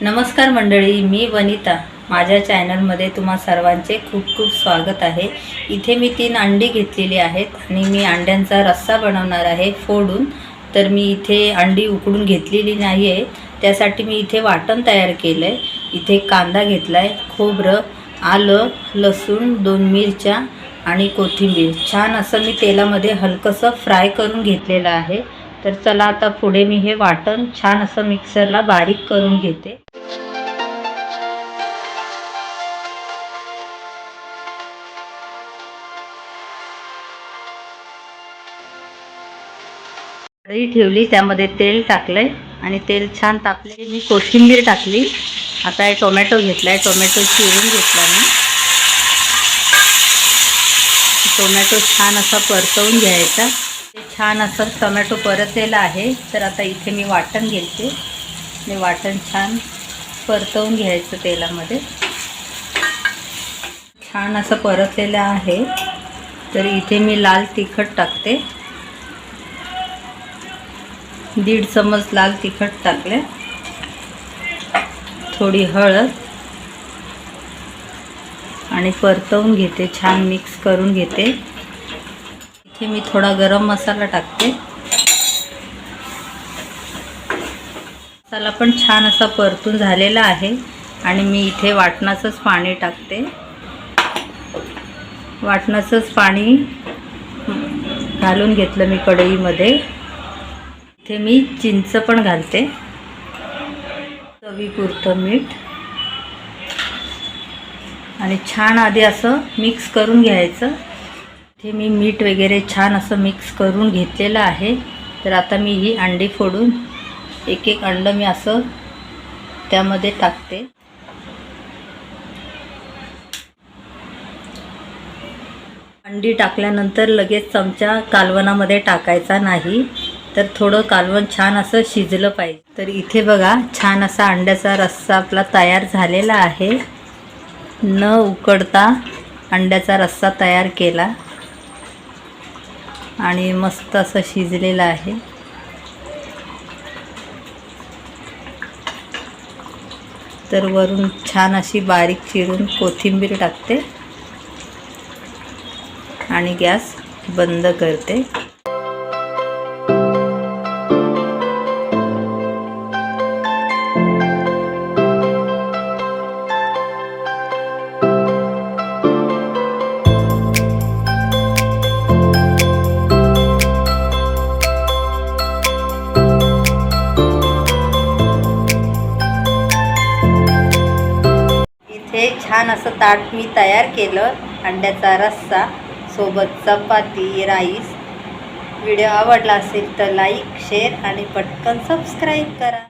नमस्कार मंडळी मी वनिता. माझ्या चॅनलमध्ये तुम्हा सर्वांचे खूप खूप स्वागत आहे. इथे मी तीन अंडी घेतलेली आहेत आणि मी अंड्यांचा रस्सा बनवणार आहे फोडून. तर मी इथे अंडी उकडून घेतलेली नाही आहे त्यासाठी मी इथे वाटण तयार केलं आहे इथे कांदा घेतला आहे खोबरं आलं लसूण दोन मिरच्या आणि कोथिंबीर. छान असं मी तेलामध्ये हलकंसं फ्राय करून घेतलेलं आहे. तर चला आता पुढे मी हे वाटण छान असं मिक्सरला बारीक करून घेते. कढई ठेवली त्यामध्ये तेल टाकलं आहे आणि तेल छान तापले. मी कोशिंबीर टाकली. आता हे टोमॅटो आहे टोमॅटो चिरून घेतला मी. टोमॅटो छान असा परतवून घ्यायचा. ते छान असं टोमॅटो परतलेला आहे. तर आता इथे मी वाटण घेते. मी वाटण छान परतवून घ्यायचं तेलामध्ये. छान असं परतलेलं आहे. तर इथे मी लाल तिखट टाकते. दीड चमच लाल तिखट टाकले. थोडी हळद. आणि परतवून घेते छान मिक्स करून घेते. इथे मी थोडा गरम मसाला टाकते. मसाला पण छान असा परतून झालेला आहे. आणि मी इथे वाटणाचंच पाणी टाकते. वाटणाचंच पाणी घालून घेतलं मी कढईमध्ये. इथे मी चिंच पण घालते. चवीपुरतं मीठ. आणि छान आधी असं मिक्स करून घ्यायचं. इथे मी मीठ वगैरे छान असं मिक्स करून घेतलेलं आहे. तर आता मी ही अंडी फोडून एक एक अंडं मी असं त्यामध्ये टाकते. अंडी टाकल्यानंतर लगेच चमचा कालवणामध्ये टाकायचा नाही. तर थोडं कालवण छान असं शिजलं पाहिजे. तर इथे बघा छान असा अंड्याचा रस्सा आपला तयार झालेला आहे. न उकडता अंड्याचा रस्सा तयार केला. आणि मस्त असं शिजलेलं आहे. तर वरून छान अशी बारीक चिरून कोथिंबीर टाकते. आणि गॅस बंद करते. छान असं ताट मी तयार केलं. अंड्याचा रस्सा सोबत चपाती राईस. व्हिडिओ आवडला असेल तर लाईक शेअर आणि पटकन सबस्क्राईब करा.